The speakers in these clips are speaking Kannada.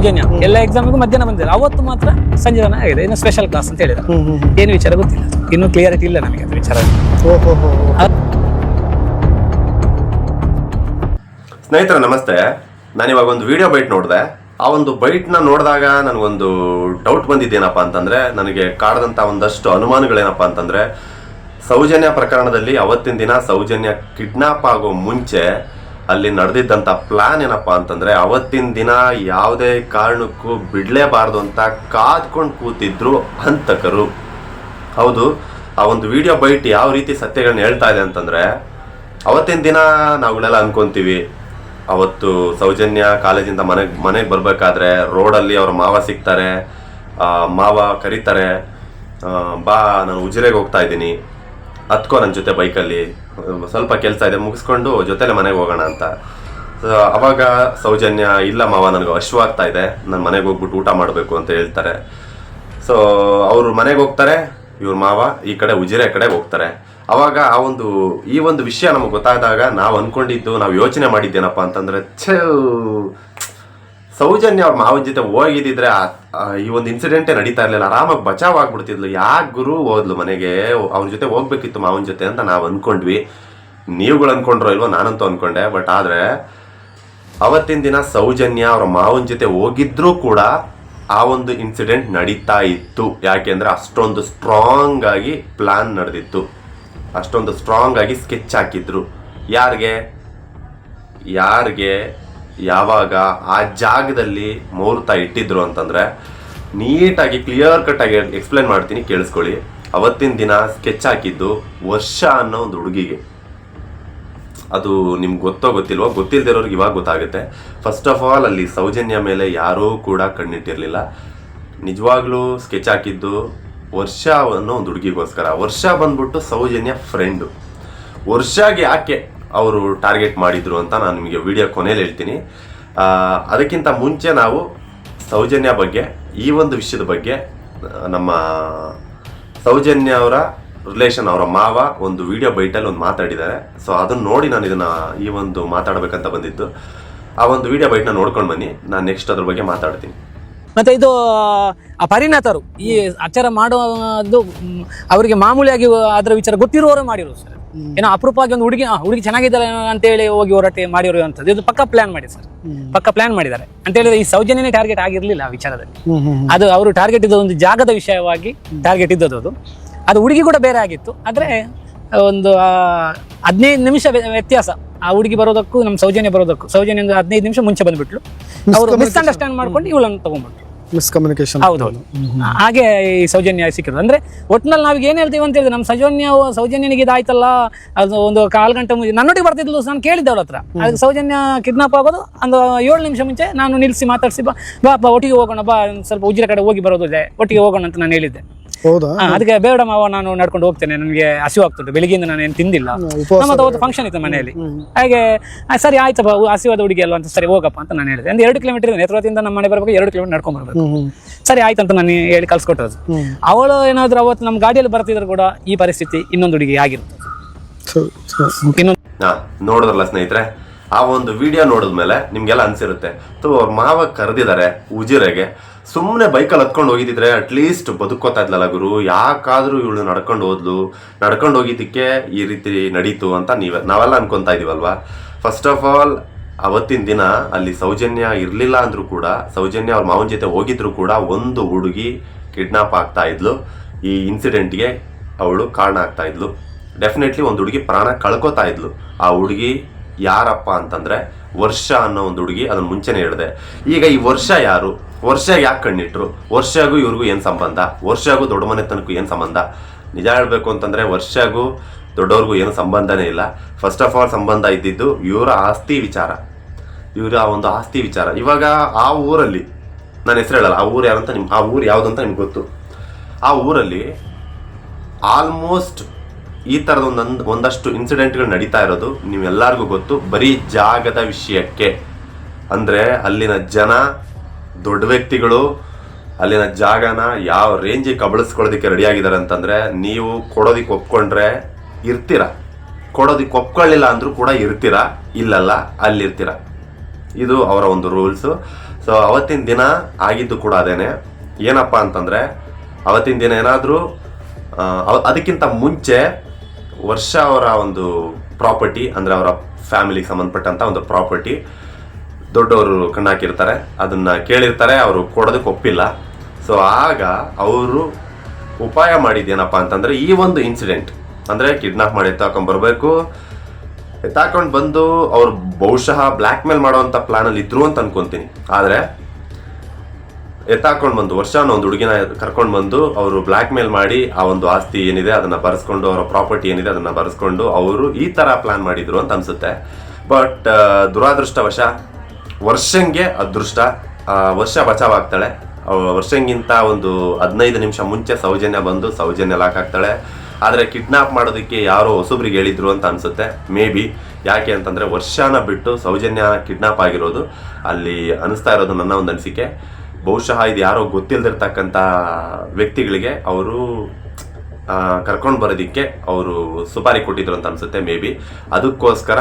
ಸೌಜನ್ಯ ಎಲ್ಲ ಎಕ್ಸಾಮಿಗೂ ಮಧ್ಯಾಹ್ನ ಬಂದಿದ್ದಾರೆ. ಅವತ್ತು ಮಾತ್ರ ಸಂಜೆ ತನಕ ಆಗಿದೆ. ಇನ್ನು ಸ್ಪೆಷಲ್ ಕ್ಲಾಸ್ ಅಂತ ಹೇಳಿದ್ರು ಏನು ವಿಚಾರ ಗೊತ್ತಿಲ್ಲ. ಇನ್ನೂ ಕ್ಲಿಯರಿಟಿ ಇಲ್ಲ ನನಗೆ ಅದು ವಿಚಾರ. ಸ್ನೇಹಿತರ ಸ್ನೇಹಿತರೆ ನಮಸ್ತೆ. ನಾನು ಇವಾಗ ಒಂದು ವಿಡಿಯೋ ಬೈಟ್ ನೋಡಿದೆ. ಆ ಒಂದು ಬೈಟ್ನ ನೋಡಿದಾಗ ನನಗೊಂದು ಡೌಟ್ ಬಂದಿದ್ದೇನಪ್ಪ ಅಂತಂದ್ರೆ ನನಗೆ ಕಾಡದಂತ ಒಂದಷ್ಟು ಅನುಮಾನಗಳೇನಪ್ಪ ಅಂತಂದ್ರೆ ಸೌಜನ್ಯ ಪ್ರಕರಣದಲ್ಲಿ ಅವತ್ತಿನ ದಿನ ಸೌಜನ್ಯ ಕಿಡ್ನಾಪ್ ಆಗೋ ಮುಂಚೆ ಅಲ್ಲಿ ನಡೆದಿದ್ದಂಥ ಪ್ಲಾನ್ ಏನಪ್ಪ ಅಂತಂದ್ರೆ ಅವತ್ತಿನ ದಿನ ಯಾವುದೇ ಕಾರಣಕ್ಕೂ ಬಿಡಲೇಬಾರ್ದು ಅಂತ ಕಾದ್ಕೊಂಡು ಕೂತಿದ್ರು ಹಂತಕರು. ಹೌದು, ಆ ಒಂದು ವಿಡಿಯೋ ಬೈಟ್ ಯಾವ ರೀತಿ ಸತ್ಯಗಳನ್ನ ಹೇಳ್ತಾ ಇದೆ ಅಂತಂದ್ರೆ, ಅವತ್ತಿನ ದಿನ ನಾವುಗಳೆಲ್ಲ ಅನ್ಕೊಂತೀವಿ. ಅವತ್ತು ಸೌಜನ್ಯ ಕಾಲೇಜಿಂದ ಮನೆಗೆ ಮನೆಗೆ ಬರಬೇಕಾದ್ರೆ ರೋಡಲ್ಲಿ ಅವ್ರ ಮಾವ ಸಿಗ್ತಾರೆ ಮಾವ ಕರೀತಾರೆ ಬಾ, ನಾನು ಉಜಿರೆಗೆ ಹೋಗ್ತಾ ಇದ್ದೀನಿ. ಹತ್ಕೋ ನನ್ನ ಜೊತೆ ಬೈಕಲ್ಲಿ. ಸ್ವಲ್ಪ ಕೆಲಸ ಇದೆ, ಮುಗಿಸ್ಕೊಂಡು ಜೊತೆಲೆ ಮನೆಗೆ ಹೋಗೋಣ ಅಂತ. ಸೊ ಅವಾಗ ಸೌಜನ್ಯ, ಇಲ್ಲ ಮಾವ, ನನಗೆ ಹಶ್ವಾಗ್ತಾ ಇದೆ, ನಾನು ಮನೆಗೆ ಹೋಗ್ಬಿಟ್ಟು ಊಟ ಮಾಡಬೇಕು ಅಂತ ಹೇಳ್ತಾರೆ. ಸೊ ಅವರು ಮನೆಗೆ ಹೋಗ್ತಾರೆ, ಇವ್ರ ಮಾವ ಈ ಕಡೆ ಉಜಿರೆ ಕಡೆ ಹೋಗ್ತಾರೆ. ಅವಾಗ ಆ ಒಂದು, ಈ ಒಂದು ವಿಷಯ ನಮಗೆ ಗೊತ್ತಾದಾಗ ನಾವು ಅಂದ್ಕೊಂಡಿದ್ದು ನಾವು ಯೋಚನೆ ಮಾಡಿದ್ದೇನಪ್ಪ ಅಂತಂದ್ರೆ, ಛೇ ಸೌಜನ್ಯ ಅವ್ರ ಮಾವನ ಜೊತೆ ಹೋಗಿದ್ದಿದ್ರೆ ಈ ಒಂದು ಇನ್ಸಿಡೆಂಟೇ ನಡೀತಾ ಇರಲಿಲ್ಲ. ಆರಾಮಾಗಿ ಬಚಾವ್ ಆಗ್ಬಿಡ್ತಿದ್ಲು. ಯಾಕೆ ಗುರು ಹೋದ್ಲು ಮನೆಗೆ? ಅವನ ಜೊತೆ ಹೋಗ್ಬೇಕಿತ್ತು ಮಾವನ ಜೊತೆ ಅಂತ ನಾವು ಅನ್ಕೊಂಡ್ವಿ. ನೀವುಗಳು ಅನ್ಕೊಂಡ್ರೋ ಇಲ್ವೋ ನಾನಂತೂ ಅನ್ಕೊಂಡೆ. ಬಟ್ ಆದ್ರೆ, ಅವತ್ತಿನ ದಿನ ಸೌಜನ್ಯ ಅವ್ರ ಮಾವನ ಜೊತೆ ಹೋಗಿದ್ರೂ ಕೂಡ ಆ ಒಂದು ಇನ್ಸಿಡೆಂಟ್ ನಡೀತಾ ಇತ್ತು. ಯಾಕೆಂದ್ರೆ ಅಷ್ಟೊಂದು ಸ್ಟ್ರಾಂಗ್ ಆಗಿ ಪ್ಲಾನ್ ನಡೆದಿತ್ತು. ಅಷ್ಟೊಂದು ಸ್ಟ್ರಾಂಗ್ ಆಗಿ ಸ್ಕೆಚ್ ಹಾಕಿದ್ರು. ಯಾರಿಗೆ? ಯಾರಿಗೆ? ಯಾವಾಗ ಆ ಜಾಗದಲ್ಲಿ ಮುಹೂರ್ತ ಇಟ್ಟಿದ್ರು ಅಂತಂದ್ರೆ ನೀಟಾಗಿ ಕ್ಲಿಯರ್ ಕಟ್ ಆಗಿ ಎಕ್ಸ್ಪ್ಲೈನ್ ಮಾಡ್ತೀನಿ, ಕೇಳಿಸ್ಕೊಳ್ಳಿ. ಅವತ್ತಿನ ದಿನ ಸ್ಕೆಚ್ ಹಾಕಿದ್ದು ವರ್ಷ ಅನ್ನೋ ಒಂದು ಹುಡುಗಿಗೆ. ಅದು ನಿಮ್ಗೆ ಗೊತ್ತೋ ಗೊತ್ತಿಲ್ವೋ, ಗೊತ್ತಿಲ್ದಿರೋರ್ಗೆ ಇವಾಗ ಗೊತ್ತಾಗುತ್ತೆ. ಫಸ್ಟ್ ಆಫ್ ಆಲ್ ಅಲ್ಲಿ ಸೌಜನ್ಯ ಮೇಲೆ ಯಾರೂ ಕೂಡ ಕಣ್ಣಿಟ್ಟಿರಲಿಲ್ಲ. ನಿಜವಾಗ್ಲೂ ಸ್ಕೆಚ್ ಹಾಕಿದ್ದು ವರ್ಷ ಅನ್ನೋ ಒಂದು ಹುಡುಗಿಗೋಸ್ಕರ. ವರ್ಷ ಬಂದ್ಬಿಟ್ಟು ಸೌಜನ್ಯ ಫ್ರೆಂಡು ವರ್ಷಗೆ ಯಾಕೆ? ಅವರು ಟಾರ್ಗೆಟ್ ಮಾಡಿದ್ರು ಅಂತ ನಾನು ನಿಮಗೆ ವಿಡಿಯೋ ಕೊನೆಯಲ್ಲಿ ಹೇಳ್ತೀನಿ. ಅದಕ್ಕಿಂತ ಮುಂಚೆ ನಾವು ಸೌಜನ್ಯ ಬಗ್ಗೆ ಈ ಒಂದು ವಿಷಯದ ಬಗ್ಗೆ ನಮ್ಮ ಸೌಜನ್ಯ ಅವರ ರಿಲೇಷನ್ ಅವರ ಮಾವ ಒಂದು ವಿಡಿಯೋ ಬೈಟಲ್ಲಿ ಒಂದು ಮಾತಾಡಿದ್ದಾರೆ. ಸೊ ಅದನ್ನು ನೋಡಿ ನಾನು ಇದನ್ನು ಈ ಒಂದು ಮಾತಾಡಬೇಕಂತ ಬಂದಿದ್ದು. ಆ ಒಂದು ವಿಡಿಯೋ ಬೈಟ್ನ ನೋಡ್ಕೊಂಡು ಬನ್ನಿ. ನಾನು ನೆಕ್ಸ್ಟ್ ಅದ್ರ ಬಗ್ಗೆ ಮಾತಾಡ್ತೀನಿ. ಮತ್ತೆ ಇದು ಆ ಪರಿಣತರು ಈ ಆಚಾರ ಮಾಡುವುದು ಮ್, ಅವರಿಗೆ ಮಾಮೂಲಿಯಾಗಿ ಅದರ ವಿಚಾರ ಗೊತ್ತಿರುವವರು ಮಾಡಿರೋದು ಸರ್. ಏನೋ ಅಪರೂಪವಾಗಿ ಒಂದು ಹುಡುಗಿ ಹುಡುಗಿ ಚೆನ್ನಾಗಿದ್ದಾರೆ ಅಂತೇಳಿ ಹೋಗಿ ಹೊರಟೆ ಮಾಡಿರೋ ಅಂತದ್ದು ಇದು ಪಕ್ಕ ಪ್ಲಾನ್ ಮಾಡಿ ಸರ್. ಪಕ್ಕ ಪ್ಲಾನ್ ಮಾಡಿದ್ದಾರೆ. ಅಂತ ಹೇಳಿದ್ರೆ ಈ ಸೌಜನ್ಯನೇ ಟಾರ್ಗೆಟ್ ಆಗಿರ್ಲಿಲ್ಲ ಆ ವಿಚಾರದಲ್ಲಿ. ಅದು ಅವರು ಟಾರ್ಗೆಟ್ ಇದ್ದ ಒಂದು ಜಾಗದ ವಿಷಯವಾಗಿ ಟಾರ್ಗೆಟ್ ಇದ್ದದ್ದು ಅದು. ಅದು ಹುಡುಗಿ ಕೂಡ ಬೇರೆ ಆಗಿತ್ತು. ಆದ್ರೆ ಒಂದು ಹದಿನೈದು ನಿಮಿಷ ವ್ಯ- ವ್ಯತ್ಯಾಸ. ಆ ಹುಡುಗಿ ಬರೋದಕ್ಕೂ ನಮ್ಮ ಸೌಜನ್ಯ ಬರೋದಕ್ಕೂ. ಸೌಜನ್ಯ ಒಂದು ಹದಿನೈದು ನಿಮಿಷ ಮುಂಚೆ ಬಂದ್ಬಿಟ್ಲು. ಅವರು ಮಿಸ್ಅಂಡರ್ಸ್ಟ್ಯಾಂಡ್ ಮಾಡ್ಕೊಂಡು ಇವಳನ್ನು ತಗೊಂಡ್ಬಿಟ್ರು ಮಿಸ್ಕಮ್ಯುನಿಕೇಶನ್ ಹೌದೌದು. ಹಾಗೆ ಈ ಸೌಜನ್ಯ ಸಿಕ್ಕಿದ್ರು ಅಂದ್ರೆ ಒಟ್ನಲ್ಲಿ ನಾವೀಗ ಏನ್ ಹೇಳ್ತೀವಿ ಅಂತ ಹೇಳಿದ್ರೆ ನಮ್ಮ ಸೌಜನ್ಯ ಸೌಜನ್ಯನಿಗೆ ಇದಾಯ್ತಲ್ಲ ಅದು ಒಂದು ಕಾಲು ಗಂಟೆ ಮುಂಚೆ ನನ್ನೊಟ್ಟಿಗೆ ಬರ್ತಿದ್ಲು ನಾನು ಕೇಳಿದ್ದೆ ಅವ್ರ ಹತ್ರ ಅದಕ್ಕೆ ಸೌಜನ್ಯ ಕಿಡ್ನಾಪ್ ಆಗೋದು ಒಂದು ಏಳು ನಿಮಿಷ ಮುಂಚೆ ನಾನು ನಿಲ್ಲಿಸಿ ಮಾತಾಡಿಸಿ ಬಾ ಬಾ ಒಟ್ಟಿಗೆ ಹೋಗೋಣ ಬಾ ಸ್ವಲ್ಪ ಉಜಿರ ಕಡೆ ಹೋಗಿ ಬರೋದು ಇದೆ ಒಟ್ಟಿಗೆ ಹೋಗೋಣ ಅಂತ ನಾನು ಹೇಳಿದ್ದೆ. ಹೌದಾ? ಅದಕ್ಕೆ ಬೇಡ ಮಾವ ನಾನು ನಡ್ಕೊಂಡು ಹೋಗ್ತೇನೆ ನನಗೆ ಹಸಿವು ಆಗ್ತುಂಟು ಬೆಳಿಗ್ಗೆಯಿಂದ ನಾನು ಏನು ತಿಂದಿಲ್ಲ. ಅವತ್ತು ಫಂಕ್ಷನ್ ಇತ್ತು ಮನೆಯಲ್ಲಿ. ಹಾಗೆ ಸರಿ ಆಯ್ತಪ್ಪ ಹಸಿವಾದ ಹುಡುಗಿ ಅಲ್ವಾ ಅಂತ ಸರಿ ಹೋಗಪ್ಪ ಅಂತ ನಾನು ಹೇಳಿದೆ. ಅಂದ್ರೆ ಎರಡು ಕಿಲೋಮೀಟರ್ ಇದೆ ಎತ್ತರದಿಂದ ನಮ್ಮ ಮನೆ ಬರಬೇಕು ಎರಡು ಕಿಲೋಮೀಟರ್ ನಡ್ಕೊಂಡ್ ಬರಬೇಕು. ಸರಿ ಸರಿ ಆಯ್ತಂತ ನಾನು ಹೇಳಿ ಕಳ್ಸಿಕೊಟ್ಟದ್ದು. ಅವಳು ಏನಾದ್ರು ಅವತ್ತು ನಮ್ಮ ಗಾಡಿಯಲ್ಲಿ ಬರ್ತಿದ್ರು ಕೂಡ ಈ ಪರಿಸ್ಥಿತಿ ಇನ್ನೊಂದು ಹುಡುಗಿ ಆಗಿರುತ್ತೆ. ಇನ್ನೊಂದು ನೋಡಿದ್ರಲ್ಲ ಸ್ನೇಹಿತರೆ ಆ ಒಂದು ವಿಡಿಯೋ ನೋಡಿದ್ಮೇಲೆ ನಿಮ್ಗೆಲ್ಲ ಅನ್ಸಿರುತ್ತೆ. ತು ಅವ್ರ ಮಾವ ಕರೆದಿದ್ದಾರೆ ಉಜಿರೆಗೆ. ಸುಮ್ಮನೆ ಬೈಕಲ್ಲಿ ಹತ್ಕೊಂಡು ಹೋಗಿದ್ದಿದ್ರೆ ಅಟ್ಲೀಸ್ಟ್ ಬದುಕೋತಾ ಇದ್ಲಲ್ಲ ಗುರು. ಯಾಕಾದರೂ ಇವಳು ನಡ್ಕೊಂಡು ಹೋದ್ಲು. ನಡ್ಕೊಂಡು ಹೋಗಿದ್ದಕ್ಕೆ ಈ ರೀತಿ ನಡೀತು ಅಂತ ನೀವೇ, ನಾವೆಲ್ಲ ಅನ್ಕೊತಾ ಇದೀವಲ್ವಾ? ಫಸ್ಟ್ ಆಫ್ ಆಲ್ ಅವತ್ತಿನ ದಿನ ಅಲ್ಲಿ ಸೌಜನ್ಯ ಇರಲಿಲ್ಲ ಅಂದ್ರೂ ಕೂಡ, ಸೌಜನ್ಯ ಅವ್ರ ಮಾವನ ಜೊತೆ ಹೋಗಿದ್ರು ಕೂಡ ಒಂದು ಹುಡುಗಿ ಕಿಡ್ನಾಪ್ ಆಗ್ತಾ ಇದ್ಲು. ಈ ಇನ್ಸಿಡೆಂಟ್ಗೆ ಅವಳು ಕಾರಣ ಆಗ್ತಾ ಇದ್ಲು. ಡೆಫಿನೆಟ್ಲಿ ಒಂದು ಹುಡುಗಿ ಪ್ರಾಣ ಕಳ್ಕೊತಾ ಇದ್ಲು. ಆ ಹುಡುಗಿ ಯಾರಪ್ಪ ಅಂತಂದ್ರೆ ವರ್ಷ ಅನ್ನೋ ಒಂದು ಹುಡುಗಿ ಅದನ್ನ ಮುಂಚೆನೆ ಹೇಳಿದೆ. ಈಗ ಈ ವರ್ಷ ಯಾರು? ವರ್ಷ ಯಾಕೆ ಕಣ್ಣಿಟ್ರು? ವರ್ಷಗೂ ಇವ್ರಿಗೂ ಏನು ಸಂಬಂಧ? ವರ್ಷಗೂ ದೊಡ್ಡ ಮನೆತನಕ್ಕೂ ಏನು ಸಂಬಂಧ? ನಿಜ ಹೇಳಬೇಕು ಅಂತಂದ್ರೆ ವರ್ಷಗೂ ದೊಡ್ಡವ್ರಿಗೂ ಏನು ಸಂಬಂಧನೇ ಇಲ್ಲ. ಫಸ್ಟ್ ಆಫ್ ಆಲ್ ಸಂಬಂಧ ಇದ್ದಿದ್ದು ಇವರ ಆಸ್ತಿ ವಿಚಾರ. ಇವರ ಒಂದು ಆಸ್ತಿ ವಿಚಾರ. ಇವಾಗ ಆ ಊರಲ್ಲಿ, ನಾನು ಹೆಸರು ಹೇಳಲ್ಲ, ಆ ಊರು ಯಾರಂತ ನಿಮ್ ಆ ಊರು ಯಾವ್ದು ಅಂತ ನಿಮ್ಗೆ ಗೊತ್ತು. ಆ ಊರಲ್ಲಿ ಆಲ್ಮೋಸ್ಟ್ ಈ ಥರದ ಒಂದೊಂದು ಒಂದಷ್ಟು ಇನ್ಸಿಡೆಂಟ್ಗಳು ನಡೀತಾ ಇರೋದು. ನೀವೆಲ್ಲರಿಗೂ ಗೊತ್ತು. ಬರೀ ಜಾಗದ ವಿಷಯಕ್ಕೆ. ಅಂದರೆ ಅಲ್ಲಿನ ಜನ, ದೊಡ್ಡ ವ್ಯಕ್ತಿಗಳು, ಅಲ್ಲಿನ ಜಾಗನ ಯಾವ ರೇಂಜಿಗೆ ಕಬಳಿಸ್ಕೊಳ್ಳೋದಕ್ಕೆ ರೆಡಿ ಆಗಿದ್ದಾರೆ ಅಂತಂದರೆ, ನೀವು ಕೊಡೋದಕ್ಕೆ ಒಪ್ಕೊಂಡ್ರೆ ಇರ್ತೀರ. ಕೊಡೋದಕ್ಕೆ ಒಪ್ಕೊಳ್ಳಿಲ್ಲ ಅಂದ್ರೂ ಕೂಡ ಇರ್ತೀರ. ಇಲ್ಲಲ್ಲ, ಅಲ್ಲಿರ್ತೀರ. ಇದು ಅವರ ಒಂದು ರೂಲ್ಸು ಸೊ ಅವತ್ತಿನ ದಿನ ಆಗಿದ್ದು ಕೂಡ ಅದೇನೆ. ಏನಪ್ಪ ಅಂತಂದ್ರೆ, ಅವತ್ತಿನ ದಿನ ಏನಾದರೂ ಅದಕ್ಕಿಂತ ಮುಂಚೆ ವರ್ಷ ಅವರ ಒಂದು ಪ್ರಾಪರ್ಟಿ, ಅಂದ್ರೆ ಅವರ ಫ್ಯಾಮಿಲಿಗೆ ಸಂಬಂಧಪಟ್ಟಂತ ಒಂದು ಪ್ರಾಪರ್ಟಿ. ದೊಡ್ಡವರು ಕಣ್ಣಾಕಿರ್ತಾರೆ, ಅದನ್ನ ಕೇಳಿರ್ತಾರೆ, ಅವರು ಕೊಡೋದಕ್ಕೆ ಒಪ್ಪಿಲ್ಲ. ಸೊ ಆಗ ಅವರು ಉಪಾಯ ಮಾಡಿದ್ದೇನಪ್ಪ ಅಂತಂದ್ರೆ, ಈ ಒಂದು ಇನ್ಸಿಡೆಂಟ್ ಅಂದ್ರೆ ಕಿಡ್ನಾಪ್ ಮಾಡಿ ಎತ್ತಾಕೊಂಡ್ ಬರಬೇಕು ಎತ್ತಾಕೊಂಡು ಬಂದು ಅವ್ರು ಬಹುಶಃ ಬ್ಲ್ಯಾಕ್ ಮೇಲ್ ಪ್ಲಾನ್ ಅಲ್ಲಿ ಇದ್ರು ಅಂತ ಅನ್ಕೊಂತೀನಿ. ಆದ್ರೆ ಎತ್ತಾಕೊಂಡು ಬಂದು ವರ್ಷಾನ ಒಂದು ಹುಡುಗಿನ ಕರ್ಕೊಂಡು ಬಂದು ಅವರು ಬ್ಲ್ಯಾಕ್ ಮೇಲ್ ಮಾಡಿ, ಆ ಒಂದು ಆಸ್ತಿ ಏನಿದೆ ಅದನ್ನ ಬರೆಸ್ಕೊಂಡು, ಅವರ ಪ್ರಾಪರ್ಟಿ ಏನಿದೆ ಅದನ್ನ ಬರೆಸ್ಕೊಂಡು ಅವರು ಈ ತರ ಪ್ಲಾನ್ ಮಾಡಿದ್ರು ಅಂತ ಅನ್ಸುತ್ತೆ. ಬಟ್ ದುರಾದೃಷ್ಟವಶ ವರ್ಷಂಗೆ ಅದೃಷ್ಟ ವರ್ಷ ಬಚಾವ್ ಆಗ್ತಾಳೆ ವರ್ಷಂಗಿಂತ ಒಂದು ಹದಿನೈದು ನಿಮಿಷ ಮುಂಚೆ ಸೌಜನ್ಯ ಬಂದು ಸೌಜನ್ಯ ಲಾಕ್ ಆಗ್ತಾಳೆ ಆದ್ರೆ ಕಿಡ್ನಾಪ್ ಮಾಡೋದಕ್ಕೆ ಯಾರೋ ಹೊಸಬ್ರಿಗೆ ಹೇಳಿದ್ರು ಅಂತ ಅನ್ಸುತ್ತೆ. ಮೇ ಬಿ ಯಾಕೆ ಅಂತಂದ್ರೆ ವರ್ಷನ ಬಿಟ್ಟು ಸೌಜನ್ಯ ಕಿಡ್ನಾಪ್ ಆಗಿರೋದು. ಅಲ್ಲಿ ಅನಿಸ್ತಾ ಇರೋದು ನನ್ನ ಒಂದು ಅನಿಸಿಕೆ. ಬಹುಶಃ ಇದು ಯಾರೋ ಗೊತ್ತಿಲ್ದಿರ್ತಕ್ಕಂಥ ವ್ಯಕ್ತಿಗಳಿಗೆ ಅವರು ಕರ್ಕೊಂಡು ಬರೋದಕ್ಕೆ ಅವರು ಸುಪಾರಿ ಕೊಟ್ಟಿದ್ರು ಅಂತ ಅನ್ಸುತ್ತೆ, ಮೇ ಬಿ. ಅದಕ್ಕೋಸ್ಕರ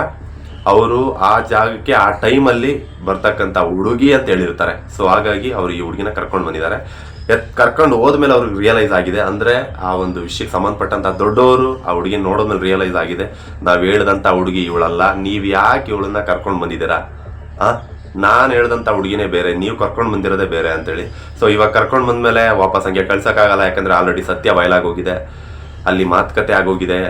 ಅವರು ಆ ಜಾಗಕ್ಕೆ, ಆ ಟೈಮಲ್ಲಿ ಬರ್ತಕ್ಕಂಥ ಹುಡುಗಿ ಅಂತ ಹೇಳಿರ್ತಾರೆ. ಸೊ, ಹಾಗಾಗಿ ಅವರು ಈ ಹುಡುಗಿನ ಕರ್ಕೊಂಡು ಬಂದಿದ್ದಾರೆ. ಎತ್, ಕರ್ಕೊಂಡು ಹೋದ್ಮೇಲೆ ಅವ್ರಿಗೆ ರಿಯಲೈಸ್ ಆಗಿದೆ. ಅಂದರೆ, ಆ ಒಂದು ವಿಷಯಕ್ಕೆ ಸಂಬಂಧಪಟ್ಟಂಥ ದೊಡ್ಡವರು ಆ ಹುಡುಗಿನ ನೋಡೋದ್ಮೇಲೆ ರಿಯಲೈಸ್ ಆಗಿದೆ. ನಾವು ಹೇಳಿದಂಥ ಹುಡುಗಿ ಇವಳಲ್ಲ. ನೀವು ಯಾಕೆ ಇವಳನ್ನ ಕರ್ಕೊಂಡು ಬಂದಿದ್ದೀರಾ? ಆ? ನಾನು ಹೇಳ್ದಂತ ಹುಡುಗಿನೇ ಬೇರೆ, ನೀವು ಕರ್ಕೊಂಡು ಬಂದಿರೋದೇ ಬೇರೆ ಅಂತೇಳಿ. ಸೊ ಇವಾಗ ಕರ್ಕೊಂಡು ಬಂದ್ಮೇಲೆ ವಾಪಸ್ ಹಂಗೆ ಕಳ್ಸೋಕ್ಕಾಗಲ್ಲ, ಯಾಕಂದ್ರೆ ಆಲ್ರೆಡಿ ಸತ್ಯ ಬಯಲಾಗೋಗಿದೆ ಅಲ್ಲಿ ಮಾತುಕತೆ ಆಗೋಗಿದೆ.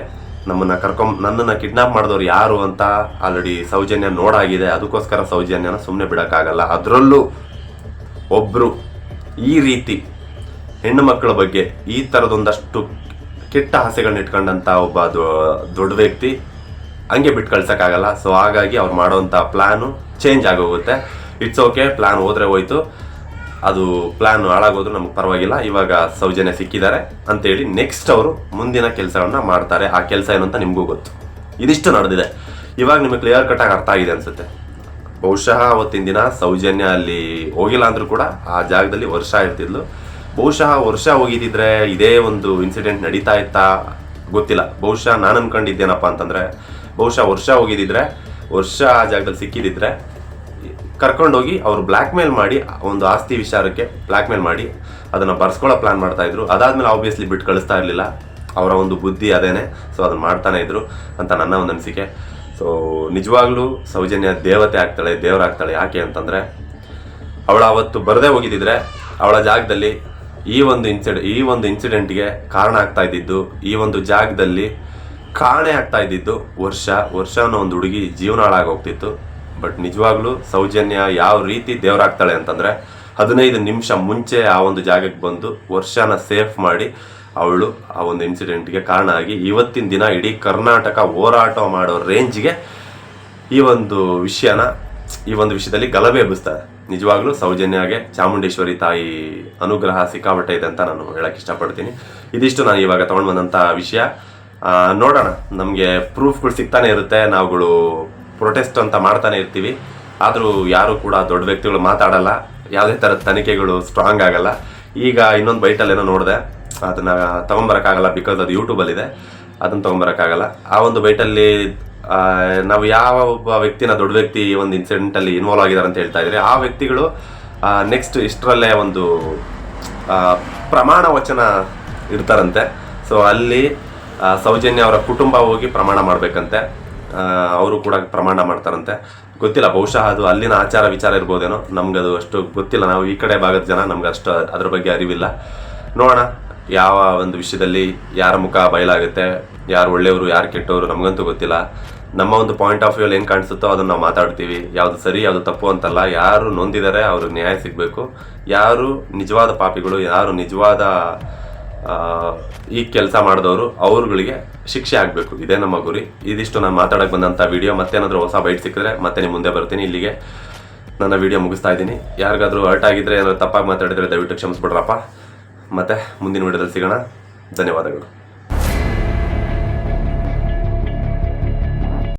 ನಮ್ಮನ್ನ ಕರ್ಕೊಂಡ್, ನನ್ನನ್ನ ಕಿಡ್ನಾಪ್ ಮಾಡಿದವ್ರು ಯಾರು ಅಂತ ಆಲ್ರೆಡಿ ಸೌಜನ್ಯ ನೋಡಾಗಿದೆ. ಅದಕ್ಕೋಸ್ಕರ ಸೌಜನ್ಯನ ಸುಮ್ಮನೆ ಬಿಡೋಕ್ಕಾಗಲ್ಲ. ಅದರಲ್ಲೂ ಒಬ್ರು ಈ ರೀತಿ ಹೆಣ್ಣು ಮಕ್ಕಳ ಬಗ್ಗೆ ಈ ಥರದೊಂದಷ್ಟು ಕೆಟ್ಟ ಆಸೆಗಳನ್ನ ಇಟ್ಕೊಂಡಂತ ಒಬ್ಬ ದೊಡ್ಡ ವ್ಯಕ್ತಿ ಹಂಗೆ ಬಿಟ್ಟು ಕಳ್ಸೋಕ್ಕಾಗಲ್ಲ. ಸೊ ಹಾಗಾಗಿ ಅವ್ರು ಮಾಡೋವಂಥ ಪ್ಲಾನು ಚೇಂಜ್ ಆಗೋಗುತ್ತೆ. ಇಟ್ಸ್ ಓಕೆ ಪ್ಲಾನ್ ಹೋದ್ರೆ ಹೋಯ್ತು. ಅದು ಪ್ಲಾನ್ ಹಾಳಾಗೋದು ನಮ್ಗೆ ಪರವಾಗಿಲ್ಲ. ಇವಾಗ ಸೌಜನ್ಯ ಸಿಕ್ಕಿದ್ದಾರೆ ಅಂತೇಳಿ ನೆಕ್ಸ್ಟ್ ಅವರು ಮುಂದಿನ ಕೆಲಸಗಳನ್ನ ಮಾಡ್ತಾರೆ. ಆ ಕೆಲಸ ಏನು ಅಂತ ನಿಮಗೂ ಗೊತ್ತು. ಇದಿಷ್ಟು ನಡೆದಿದೆ. ಇವಾಗ ನಿಮಗೆ ಕ್ಲಿಯರ್ ಕಟ್ ಆಗಿ ಅರ್ಥ ಆಗಿದೆ ಅನ್ಸುತ್ತೆ. ಬಹುಶಃ ಅವತ್ತಿನ ದಿನ ಸೌಜನ್ಯ ಅಲ್ಲಿ ಹೋಗಿಲ್ಲ ಅಂದ್ರೂ ಕೂಡ ಆ ಜಾಗದಲ್ಲಿ ವರ್ಷ ಇರ್ತಿದ್ಲು. ಬಹುಶಃ ವರ್ಷ ಹೋಗಿದ್ದಿದ್ರೆ ಇದೇ ಒಂದು ಇನ್ಸಿಡೆಂಟ್ ನಡೀತಾ ಇತ್ತಾ ಗೊತ್ತಿಲ್ಲ. ಬಹುಶಃ ನಾನು ಅನ್ಕೊಂಡಿದ್ದೇನಪ್ಪ ಅಂತಂದ್ರೆ, ಬಹುಶಃ ವರ್ಷ ಹೋಗಿದ್ದಿದ್ರೆ ವರ್ಷ ಆ ಜಾಗದಲ್ಲಿ ಸಿಕ್ಕಿದಿದ್ರೆ ಕರ್ಕೊಂಡೋಗಿ ಅವರು ಬ್ಲ್ಯಾಕ್ ಮೇಲ್ ಮಾಡಿ ಒಂದು ಆಸ್ತಿ ವಿಚಾರಕ್ಕೆ ಬ್ಲ್ಯಾಕ್ ಮೇಲ್ ಮಾಡಿ ಅದನ್ನು ಬರ್ಸ್ಕೊಳ್ಳೋ ಪ್ಲಾನ್ ಮಾಡ್ತಾ ಇದ್ರು. ಅದಾದ್ಮೇಲೆ ಆಬ್ವಿಯಸ್ಲಿ ಬಿಟ್ಟು ಕಳಿಸ್ತಾ ಇರಲಿಲ್ಲ. ಅವರ ಒಂದು ಬುದ್ಧಿ ಅದೇನೆ. ಸೊ ಅದನ್ನು ಮಾಡ್ತಾನೆ ಇದ್ರು ಅಂತ ನನ್ನ ಒಂದು ಅನಿಸಿಕೆ. ಸೊ ನಿಜವಾಗ್ಲೂ ಸೌಜನ್ಯ ದೇವತೆ ಆಗ್ತಾಳೆ ದೇವರಾಗ್ತಾಳೆ ಯಾಕೆ ಅಂತಂದರೆ, ಅವಳ ಅವತ್ತು ಬರದೇ ಹೋಗಿದ್ದಿದ್ರೆ ಅವಳ ಜಾಗದಲ್ಲಿ ಈ ಒಂದು ಇನ್ಸಿಡೆ ಈ ಒಂದು ಇನ್ಸಿಡೆಂಟ್ಗೆ ಕಾರಣ ಆಗ್ತಾ ಇದ್ದಿದ್ದು, ಈ ಒಂದು ಜಾಗದಲ್ಲಿ ಕಾಣೆ ಆಗ್ತಾ ಇದ್ದಿದ್ದು ವರ್ಷ ವರ್ಷ ಅನ್ನೋ ಒಂದು ಹುಡುಗಿ ಜೀವನ ಹಾಳಾಗೋಗ್ತಿತ್ತು ಬಟ್ ನಿಜವಾಗ್ಲೂ ಸೌಜನ್ಯ ಯಾವ ರೀತಿ ದೇವರಾಗ್ತಾಳೆ ಅಂತಂದ್ರೆ ಹದಿನೈದು ನಿಮಿಷ ಮುಂಚೆ ಆ ಒಂದು ಜಾಗಕ್ಕೆ ಬಂದು ವರ್ಷನ ಸೇಫ್ ಮಾಡಿ ಅವಳು ಆ ಒಂದು ಇನ್ಸಿಡೆಂಟ್ಗೆ ಕಾರಣ ಆಗಿ ಇವತ್ತಿನ ದಿನ ಇಡೀ ಕರ್ನಾಟಕ ಹೋರಾಟ ಮಾಡೋ ರೇಂಜ್ಗೆ ಈ ಒಂದು ವಿಷಯನ, ಈ ಒಂದು ವಿಷಯದಲ್ಲಿ ಗಲಭೆ ಎಬ್ಬಿಸ್ತಾರೆ ನಿಜವಾಗ್ಲೂ ಸೌಜನ್ಯಗೆ ಚಾಮುಂಡೇಶ್ವರಿ ತಾಯಿ ಅನುಗ್ರಹ ಸಿಕ್ಕಾಪಟ್ಟೆ ಇದೆ ಅಂತ ನಾನು ಹೇಳಕ್ ಇಷ್ಟಪಡ್ತೀನಿ. ಇದಿಷ್ಟು ನಾನು ಇವಾಗ ತಗೊಂಡು ಬಂದಂತ ವಿಷಯ. ನೋಡೋಣ. ನಮಗೆ ಪ್ರೂಫ್ಗಳು ಸಿಗ್ತಾನೆ ಇರುತ್ತೆ. ನಾವುಗಳು ಪ್ರೊಟೆಸ್ಟ್ ಅಂತ ಮಾಡ್ತಾನೆ ಇರ್ತೀವಿ. ಆದರೂ ಯಾರು ಕೂಡ ದೊಡ್ಡ ವ್ಯಕ್ತಿಗಳು ಮಾತಾಡಲ್ಲ. ಯಾವುದೇ ಥರದ ತನಿಖೆಗಳು ಸ್ಟ್ರಾಂಗ್ ಆಗಲ್ಲ. ಈಗ ಇನ್ನೊಂದು ಬೈಟಲ್ಲಿ ಏನೋ ನೋಡಿದೆ. ಅದನ್ನು ತೊಗೊಂಬರೋಕ್ಕಾಗಲ್ಲ ಬಿಕಾಸ್ ಅದು ಯೂಟ್ಯೂಬಲ್ಲಿದೆ ಅದನ್ನು ತೊಗೊಂಬರೋಕ್ಕಾಗಲ್ಲ. ಆ ಒಂದು ಬೈಟಲ್ಲಿ ನಾವು ಯಾವ ಒಬ್ಬ ವ್ಯಕ್ತಿನ ದೊಡ್ಡ ವ್ಯಕ್ತಿ ಒಂದು ಇನ್ಸಿಡೆಂಟಲ್ಲಿ ಇನ್ವಾಲ್ವ್ ಆಗಿದ್ದಾರೆ ಅಂತ ಹೇಳ್ತಾ ಇದ್ರೆ, ಆ ವ್ಯಕ್ತಿಗಳು ನೆಕ್ಸ್ಟ್ ಇಷ್ಟರಲ್ಲೇ ಒಂದು ಪ್ರಮಾಣ ವಚನ ಇರ್ತಾರಂತೆ ಸೊ ಅಲ್ಲಿ ಸೌಜನ್ಯ ಅವರ ಕುಟುಂಬ ಹೋಗಿ ಪ್ರಮಾಣ ಮಾಡ್ಬೇಕಂತೆ. ಅವರು ಕೂಡ ಪ್ರಮಾಣ ಮಾಡ್ತಾರಂತೆ. ಗೊತ್ತಿಲ್ಲ, ಬಹುಶಃ ಅದು ಅಲ್ಲಿನ ಆಚಾರ ವಿಚಾರ ಇರ್ಬೋದೇನೋ. ಅದು ಅಷ್ಟು ಗೊತ್ತಿಲ್ಲ. ನಾವು ಈ ಕಡೆ ಭಾಗದ ಜನ, ನಮ್ಗೆ ಅಷ್ಟು ಅದ್ರ ಬಗ್ಗೆ ಅರಿವಿಲ್ಲ. ನೋಡೋಣ, ಯಾವ ಒಂದು ವಿಷಯದಲ್ಲಿ ಯಾರ ಮುಖ ಬಯಲಾಗುತ್ತೆ, ಯಾರು ಒಳ್ಳೆಯವರು, ಯಾರು ಕೆಟ್ಟವರು, ನಮಗಂತೂ ಗೊತ್ತಿಲ್ಲ. ನಮ್ಮ ಒಂದು ಪಾಯಿಂಟ್ ಆಫ್ ವ್ಯೂ ಹೆಂಗೆ ಕಾಣಿಸುತ್ತೋ ಅದನ್ನು ನಾವು ಮಾತಾಡ್ತೀವಿ. ಯಾವುದು ಸರಿ, ಯಾವುದು ತಪ್ಪು ಅಂತಲ್ಲ, ಯಾರು ನೊಂದಿದ್ದಾರೆ ಅವ್ರಿಗೆ ನ್ಯಾಯ ಸಿಗಬೇಕು. ಯಾರು ನಿಜವಾದ ಪಾಪಿಗಳು, ಯಾರು ನಿಜವಾದ ಈ ಕೆಲಸ ಮಾಡಿದವರು ಅವ್ರುಗಳಿಗೆ ಶಿಕ್ಷೆ ಆಗಬೇಕು. ಇದೇ ನಮ್ಮ ಗುರಿ. ಇದಿಷ್ಟು ನಾನು ಮಾತಾಡೋಕೆ ಬಂದಂಥ ವಿಡಿಯೋ ಮತ್ತೇನಾದರೂ ಹೊಸ ಬೈಟ್ ಸಿಕ್ಕಿದ್ರೆ ಮತ್ತೆ ನಿಮ್ಮ ಮುಂದೆ ಬರ್ತೀನಿ ಇಲ್ಲಿಗೆ. ನನ್ನ ವಿಡಿಯೋ ಮುಗಿಸ್ತಾ ಇದ್ದೀನಿ. ಯಾರಿಗಾದರೂ ಹರ್ಟ್ ಆಗಿದ್ದರೆ ಏನಾದರೂ ತಪ್ಪಾಗಿ ಮಾತಾಡಿದರೆ ದಯವಿಟ್ಟು ಕ್ಷಮಿಸ್ಬಿಡ್ರಪ್ಪ. ಮತ್ತೆ ಮುಂದಿನ ವಿಡಿಯೋದಲ್ಲಿ ಸಿಗೋಣ. ಧನ್ಯವಾದಗಳು.